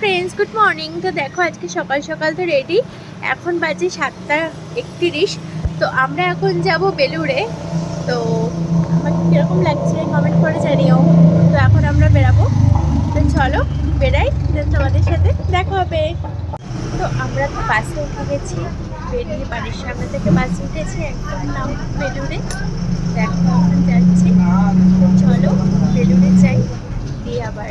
Friends good morning তো দেখো, আজকে সকাল সকাল তো রেডি এখন বাজে সাতটা একত্রিশ। তো আমরা এখন যাব বেলুড়ে। তো আমার কীরকম লাগছে কমেন্ট করে জানিও। তো এখন আমরা বেরাবো। তো চলো, বেরাই তোমাদের সাথে দেখা হবে। তো আমরা তো বাসে উঠে গেছি। বেরিয়ে বাড়ির সামনে থেকে বাসে উঠেছি, একদম নাম বেলুড়ে। দেখো, এখন যাচ্ছি। চলো, বেলুড়ে যাই। দিয়ে আবার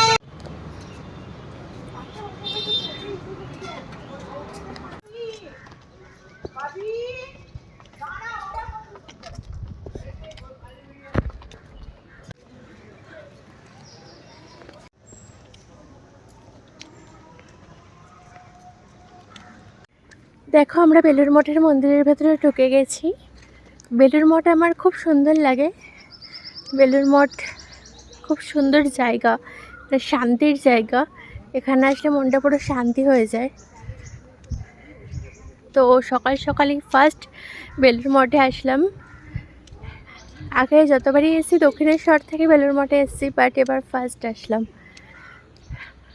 দেখো, আমরা বেলুর মঠের মন্দিরের ভেতরে ঢুকে গেছি। বেলুর মঠ আমার খুব সুন্দর লাগে। বেলুর মঠ খুব সুন্দর জায়গা শান্তির জায়গা। এখানে আসলে মনটা পুরো শান্তি হয়ে যায়। তো সকাল সকালই ফার্স্ট বেলুর মঠে আসলাম। আগে যতবারই এসেছি, দক্ষিণেশ্বর থেকে বেলুর মঠে এসেছি বাট এবার ফার্স্ট আসলাম।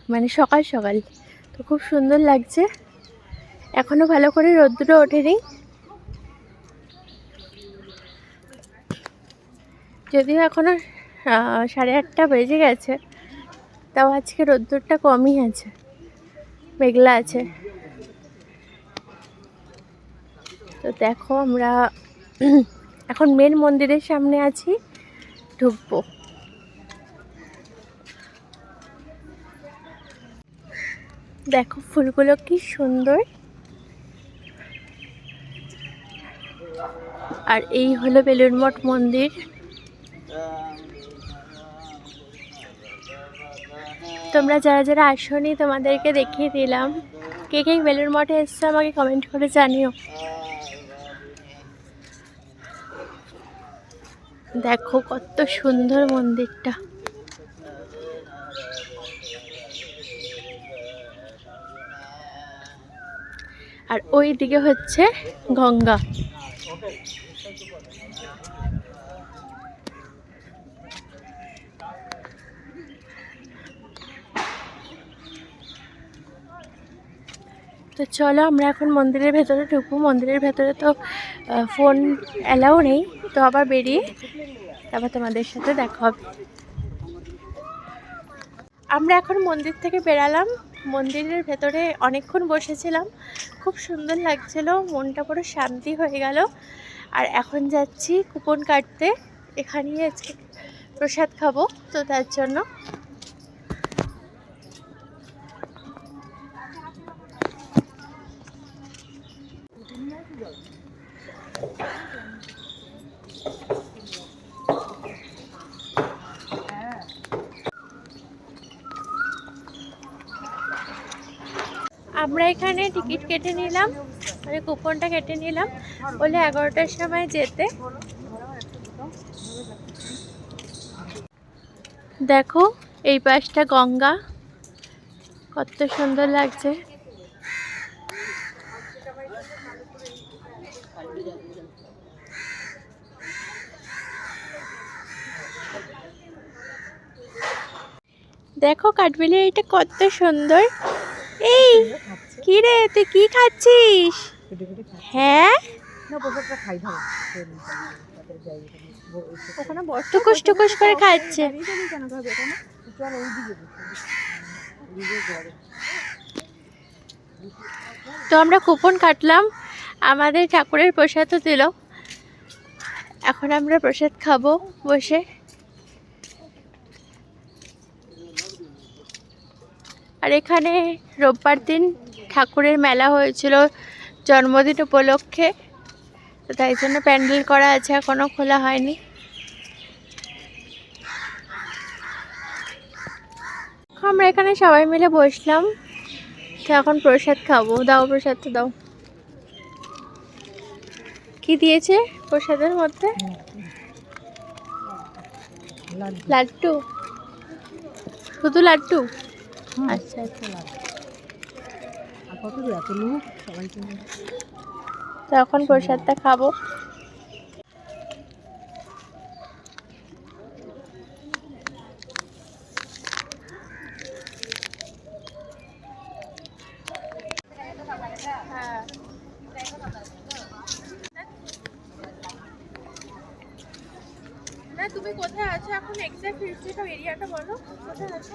মানে সকাল সকাল। তো খুব সুন্দর লাগছে। এখনও ভালো করে রোদ্দুরও ওঠেনি। যদিও এখনও সাড়ে আটটা বেজে গেছে, তাও আজকে রোদ্দুরটা কমই আছে, মেঘলা আছে। তো দেখো আমরা এখন মেন মন্দিরের সামনে আছি, ঢুকবো। দেখো ফুলগুলো কি সুন্দর। আর এই হলো বেলুর মঠ মন্দির। তোমরা যারা যারা আসনি, তোমাদেরকে দেখিয়ে দিলাম। কে কে বেলুর মঠে এসছো, আমাকে কমেন্ট করে জানিও। দেখো কত সুন্দর মন্দিরটা। আর ওই দিকে হচ্ছে গঙ্গা। তো চলো আমরা এখন মন্দিরের ভেতরে ঢুকবো। মন্দিরের ভেতরে তো ফোন অ্যালাউ নেই। তো আবার বেরিয়ে তারপর তোমাদের সাথে দেখা হবে। আমরা এখন মন্দির থেকে বেরালাম। মন্দিরের ভেতরে অনেকক্ষণ বসেছিলাম। খুব সুন্দর লাগছিল। মনটা পুরো শান্তি হয়ে গেল। আর এখন যাচ্ছি কুপন কাটতে। এখানেই আজকে প্রসাদ খাব। তো তার জন্য আমরা এখানে টিকিট কেটে নিলাম মানে কুপনটা কেটে নিলাম। বলে এগারোটার সময় যেতে। দেখো, এই পাশটা গঙ্গা। কত সুন্দর লাগছে। দেখো কাঠবিলি এটা কত সুন্দর। এই কি রে তুই কি খাচ্ছিস? হ্যাঁ? টুকুস টুকুস করে খাচ্ছে। তো আমরা কুপন কাটলাম আমাদের ঠাকুরের প্রসাদও দিল। এখন আমরা প্রসাদ খাব বসে। আর এখানে রোববার দিন ঠাকুরের মেলা হয়েছিল জন্মদিন উপলক্ষে তো তাই জন্য প্যান্ডেল করা আছে এখনও খোলা হয়নি। আমরা এখানে সবাই মিলে বসলাম। তো এখন প্রসাদ খাব। দাও প্রসাদ তো দাও। কি দিয়েছে প্রসাদের মধ্যে? লাড্ডু। শুধু লাড্ডু? আচ্ছা আচ্ছা। তো এখন প্রসাদটা খাব। না তুমি কোথায় আছো? এখন এক্সাক্ট হিস্ট্রিটা এরিয়াটা বলো। কোথায় আছো?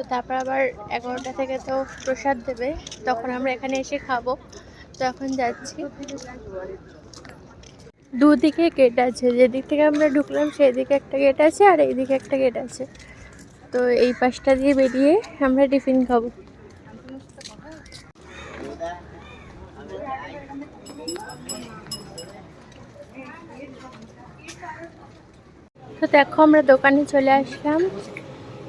তো তারপর আবার এগারোটা থেকে তো প্রসাদ দেবে, তখন আমরা এখানে এসে খাব। তো এখন যাচ্ছি। দুদিকে গেট আছে, যেদিক থেকে আমরা ঢুকলাম সেদিকে একটা গেট আছে আর এইদিকে একটা গেট আছে। তো এই পাশটা দিয়ে বেরিয়ে আমরা টিফিন খাব। তো দেখো আমরা দোকানে চলে আসলাম।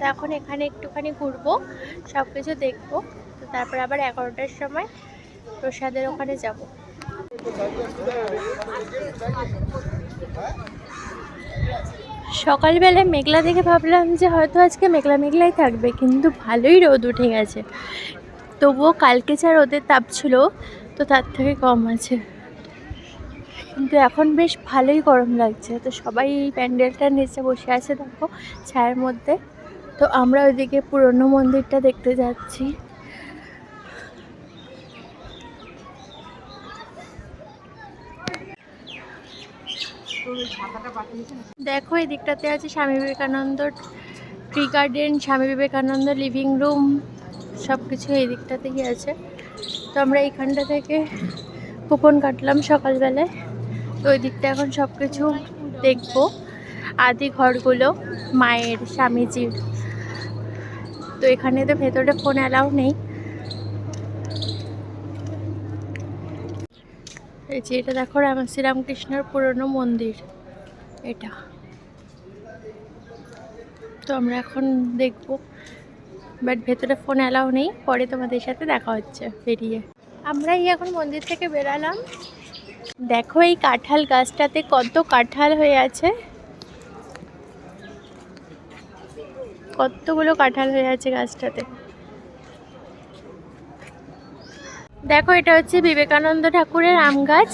তো এখন এখানে একটুখানি ঘুরবো সব কিছু দেখব। তো তারপর আবার এগারোটার সময় প্রসাদের ওখানে যাব। সকালবেলায় মেঘলা দেখে ভাবলাম যে হয়তো আজকে মেঘলা মেঘলাই থাকবে, কিন্তু ভালোই রোদ উঠে গেছে। তবুও কালকে যা রোদের তাপ ছিল, তো তার থেকে কম আছে। কিন্তু এখন বেশ ভালোই গরম লাগছে। তো সবাই এই প্যান্ডেলটার নিচে বসে আছে, দেখো, ছায়ের মধ্যে। তো আমরা ওইদিকে পুরনো মন্দিরটা দেখতে যাচ্ছি। দেখো, এই দিকটাতে আছে Swami Vivekananda tree garden Swami Vivekananda living room সব কিছু এই দিকটাতেই আছে। তো আমরা এইখানটা থেকে কুপন কাটলাম সকালবেলায়। তো ওই দিকটা এখন সব কিছু দেখব। আদি ঘরগুলো মায়ের, স্বামীজির। তো এখানে তো ভেতরে ফোন অ্যালাউ নেই। এই যে এটা দেখো রাম, শ্রীরামকৃষ্ণের পুরনো মন্দির। এটা। তো আমরা এখন দেখব বাট ভেতরে ফোন অ্যালাউ নেই। পরে তোমাদের সাথে দেখা হচ্ছে, বেরিয়ে। আমরা এই এখন মন্দির থেকে বেরালাম। দেখো এই কাঁঠাল গাছটাতে কত কাঁঠাল হয়ে আছে। কতগুলো কাঁঠাল হয়ে আছে গাছটাতে? দেখো, এটা হচ্ছে বিবেকানন্দ ঠাকুরের আম গাছ।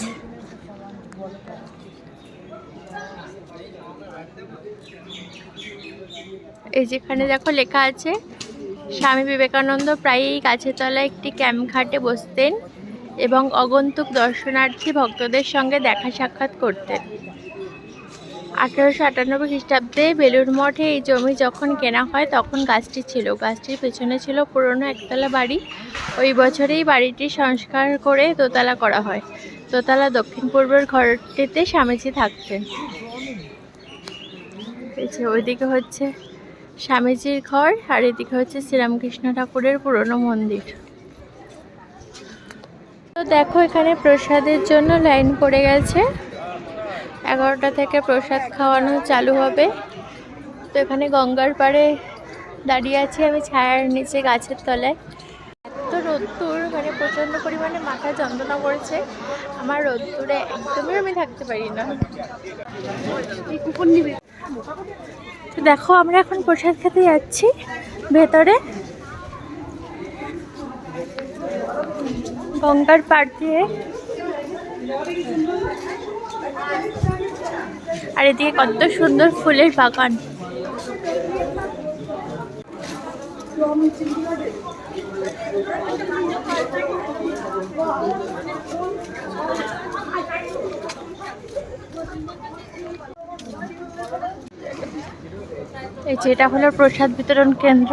এই যেখানে দেখো লেখা আছে, স্বামী বিবেকানন্দ প্রায়ই গাছের তলায় একটি ক্যাম্প ঘাটে বসতেন এবং অগন্তুক দর্শনার্থী ভক্তদের সঙ্গে দেখা সাক্ষাৎ করতেন। আঠারোশো আটানব্বই খ্রিস্টাব্দে বেলুর মঠে এই জমি যখন কেনা হয়, তখন গাছটি ছিল। গাছটির পেছনে ছিল পুরনো একতলা বাড়ি। ওই বছরেই বাড়িটি সংস্কার করে দোতলা করা হয়। দোতলা দক্ষিণ পূর্বের ঘরটিতে স্বামীজি থাকতেন। ওইদিকে হচ্ছে স্বামীজির ঘর, আর এদিকে হচ্ছে শ্রীরামকৃষ্ণ ঠাকুরের পুরনো মন্দির। তো দেখো, এখানে প্রসাদের জন্য লাইন পড়ে গেছে। এগারোটা থেকে প্রসাদ খাওয়ানো চালু হবে। তো এখানে গঙ্গার পাড়ে দাঁড়িয়ে আছি আমি ছায়ার নিচে গাছের তলায়। এত রোদ্দুর মানে প্রচণ্ড পরিমাণে মাথা যন্ত্রণা করেছে। আমার রোদ্দুরে একদমই আমি থাকতে পারি না। তো দেখো, আমরা এখন প্রসাদ খেতে যাচ্ছি ভেতরে। গঙ্গার পাড় দিয়ে। আর এদিকে কত সুন্দর ফুলের বাগান। এই যে এটা হলো প্রসাদ বিতরণ কেন্দ্র।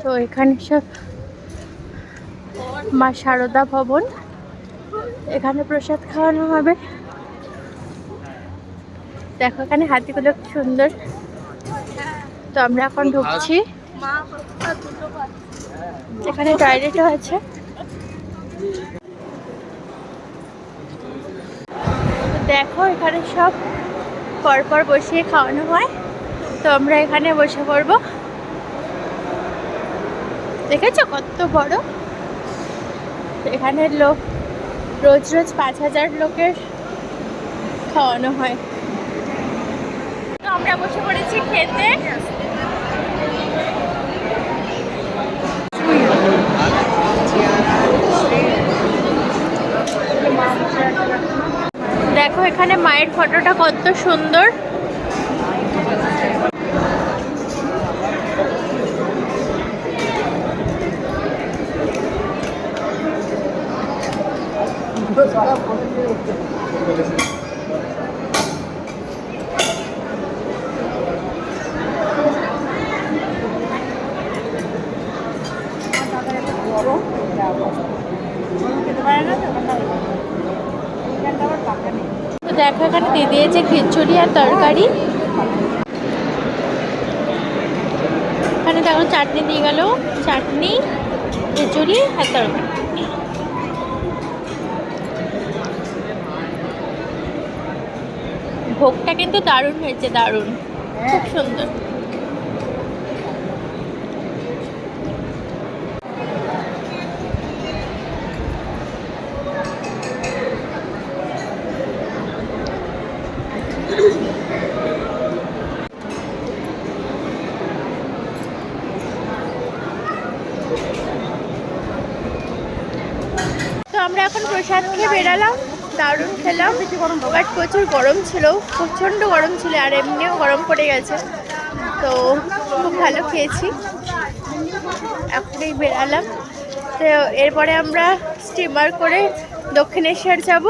তো এখানে সব মা শারদা ভবন। এখানে প্রসাদ খাওয়ানো হবে। দেখো এখানে হাতিগুলো সুন্দর। তো আমরা এখন ঢুকছি। এখানে টয়লেটও আছে। দেখো এখানে সব পরপর বসিয়ে খাওয়ানো হয়। তো আমরা এখানে বসে পড়ব। দেখেছ কত বড়? এখানে লোক রোজ রোজ পাঁচ হাজার লোকের খাওয়ানো হয়। আমরা বসে পড়েছি খেতে। দেখো এখানে মায়ের ফটোটা কত সুন্দর তো দেখো এখানে দিয়ে দিয়েছে খিচুড়ি আর তরকারি। এখানে দেখো চাটনি দিয়ে গেল। চাটনি, খিচুড়ি আর তরকারি। ভোগটা কিন্তু দারুণ হয়েছে, দারুণ। খুব সুন্দর তো আমরা এখন প্রসাদ খেয়ে বেরালাম, দারুণ খেলাম, বাট প্রচুর গরম ছিল, প্রচণ্ড গরম ছিল আর এমনিও গরম পড়ে গেছে। তো খুব ভালো খেয়েছি। এখনই বেরালাম। তো এরপরে আমরা স্টিমার করে দক্ষিণেশ্বর যাব।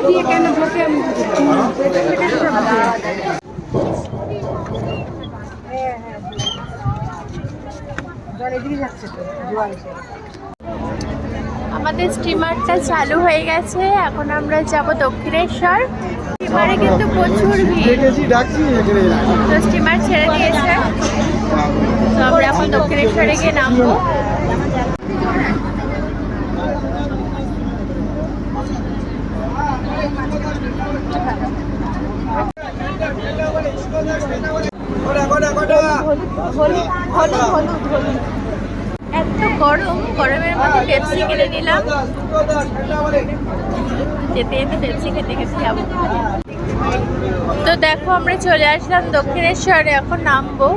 দিয়ে কেন আমি। আমাদের স্টিমারটা চালু হয়ে গেছে। এখন আমরা যাব দক্ষিণেশ্বর। স্টিমারে কিন্তু প্রচুর ভিড়। তো স্টিমার ছেড়ে দিয়েছে। তো আমরা এখন দক্ষিণেশ্বরে গিয়ে নামবো হলুদ হলুদ হলুদ হলুদ এত গরম গরমের মধ্যে পেপসি কিনে নিলাম। যেতে যেতে পেপসি খেতে খেতে যাব। তো দেখো আমরা চলে আসলাম দক্ষিণেশ্বরে এখন নামবো।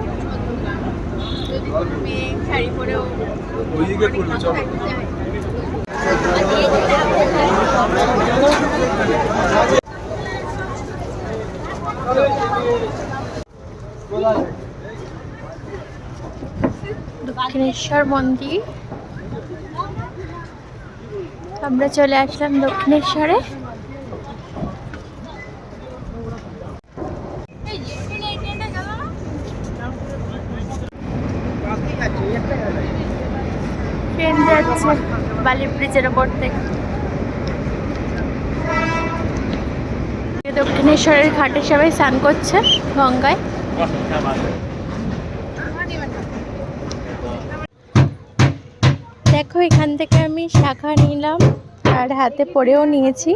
শাড়ি পরেও করবে চলো। দক্ষিণেশ্বর মন্দির। আমরা চলে আসলাম দক্ষিণেশ্বরে। ট্রেন যাচ্ছে বালি ব্রিজের ওপর থেকে। দক্ষিণেশ্বরের ঘাটে সবাই স্নান করছে গঙ্গায়। দেখো, এখান থেকে আমি শাখা নিলাম আর হাতে পরেও নিয়েছি।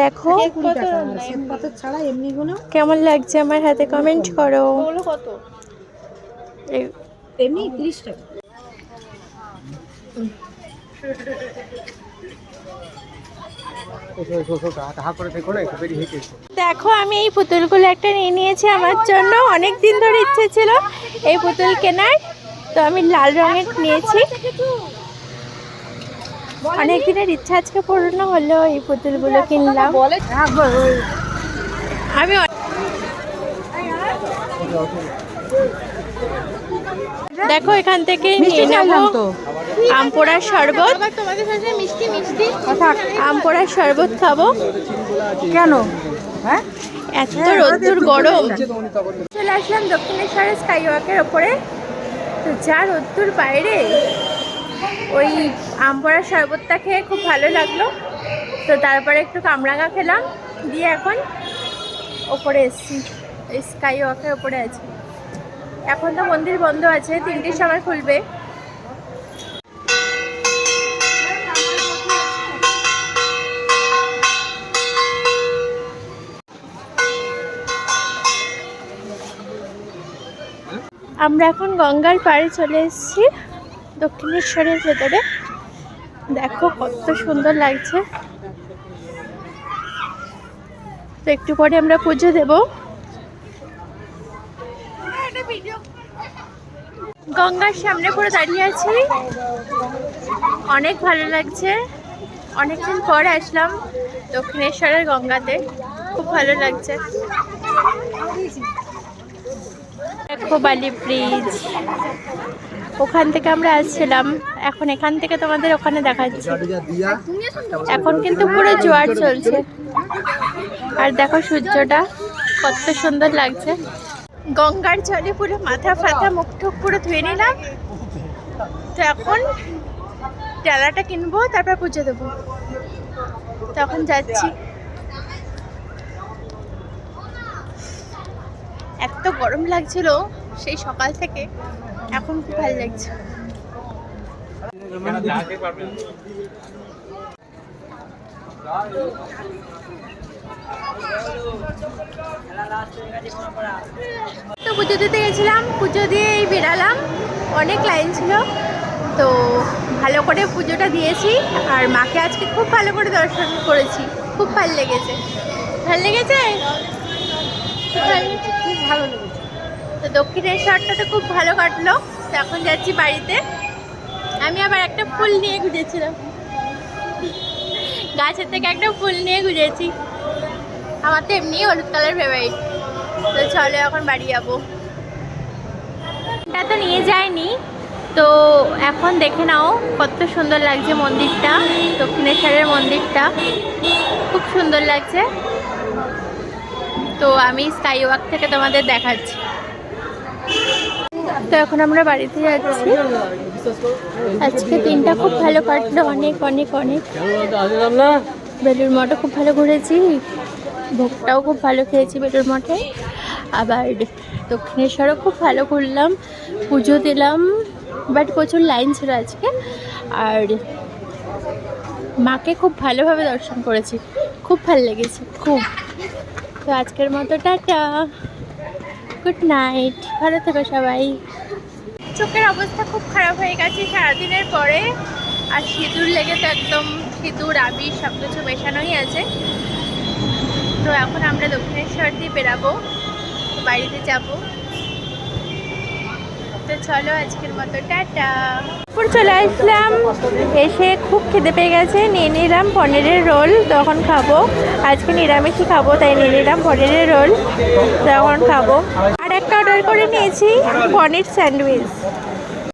দেখো, কেমন লাগছে আমার হাতে? কমেন্ট করো। এমনি তিরিশ টাকা। দেখো আমি এই পুতুলগুলো একটা নিয়ে নিয়েছি আমার জন্য। অনেক দিন ধরে ইচ্ছে ছিল এই পুতুল কেনার। তো আমি লাল রঙের নিয়েছি। অনেক দিনের ইচ্ছা আজকে পূর্ণ হলো এই পুতুলগুলো কিনলাম। আমি দেখো এখান থেকে নিয়ে নেব। আমপোড়ার শরবত। তোমাদের সাথে মিষ্টি মিষ্টি। আমপোড়ার শরবত খাব। কেন? হ্যাঁ? এত রোদ্দুর গরম। চলে আসলাম দক্ষিণেশ্বরের স্কাই ওয়াকের ওপরে। তো যা রোদ্দুর বাইরে ওই আমপড়ার শরবতটা খেয়ে খুব ভালো লাগল। তো তারপরে একটু কামরাঙা খেলাম দিয়ে এখন ওপরে এসছি। এই স্কাই ওয়াকের ওপরে আছি। এখন তো মন্দির বন্ধ আছে তিনটের সময় খুলবে। আমরা এখন গঙ্গার পাড়ে চলে এসেছি। দক্ষিণেশ্বরের ভেতরে। দেখো কত সুন্দর লাগছে। তো একটু পরে আমরা পুজো দেব। গঙ্গার সামনে পুরো দাঁড়িয়ে আছি। অনেক ভালো লাগছে। অনেকদিন পর আসলাম দক্ষিণেশ্বরের গঙ্গাতে। খুব ভালো লাগছে। দেখো বালি ব্রিজ ওখান থেকে আমরা আসছিলাম। এখন এখান থেকে তোমাদের ওখানে দেখাচ্ছি। এখন কিন্তু পুরো জোয়ার চলছে। আর দেখো সূর্যটা, কত সুন্দর লাগছে। গঙ্গার জলে পুরো মাথা ফাথা মুখ টুক পুরো ধুয়ে নিলাম। তো এখন ডালাটা কিনবো, তারপর পুজো দেবো। তখন যাচ্ছি। এত গরম লাগছিল সেই সকাল থেকে এখন খুব ভালো লাগছে। তো পুজো দিতে গেছিলাম, পুজো দিয়ে এই বেরালাম অনেক লাইন ছিল। তো ভালো করে পুজোটা দিয়েছি আর মাকে আজকে খুব ভালো করে দর্শন করেছি। খুব ভালো লেগেছে। ভালো লেগেছে? ভালো ভালো লেগেছে। তো দক্ষিণেশ্বরটা তো খুব ভালো কাটলো। তো এখন যাচ্ছি বাড়িতে। আমি আবার একটা ফুল নিয়ে ঘুরেছিলাম। গাছের থেকে একটা ফুল নিয়ে ঘুরেছি। আমার তো এমনি হলুদ কালার ফেভারিট তো চলো এখন বাড়ি যাব। এটা তো নিয়ে যায়নি তো এখন দেখে নাও কত সুন্দর লাগছে মন্দিরটা। দক্ষিণেশ্বরের মন্দিরটা। খুব সুন্দর লাগছে। তো আমি স্কাই ওয়াক থেকে তোমাদের দেখাচ্ছি। তো এখন আমরা বাড়িতে যাচ্ছি। আজকে দিনটা খুব ভালো কাটলো, অনেক অনেক অনেক। বেলুর মঠও খুব ভালো ঘুরেছি। ভোগটাও খুব ভালো খেয়েছি বেলুর মঠে। আবার দক্ষিণেশ্বরও খুব ভালো ঘুরলাম, পুজো দিলাম বাট প্রচুর লাইন ছিল আজকে। আর মাকে খুব ভালোভাবে দর্শন করেছি, খুব ভালো লেগেছে, খুব। তো আজকের মতো টাটা। গুড নাইট ভালো থেকো সবাই। চোখের অবস্থা খুব খারাপ হয়ে গেছে সারাদিনের পরে। আর সিঁদুর লেগে তো একদম সিঁদুর আবির সব কিছু মেশানোই আছে। তো এখন আমরা দক্ষিণেশ্বর দিয়ে বেরাবো। বাড়িতে যাব। চলো আজকের মতো, টাটা। তারপর চলে আসলাম, এসে খুব খেতে পেয়ে গেছে, নিয়ে নিলাম পনিরের রোল, তখন খাব। আজকে নিরামিষই খাব, তাই নিয়ে নিলাম পনিরের রোল, তখন খাব। আর একটা অর্ডার করে নিয়েছি, পনির স্যান্ডউইচ।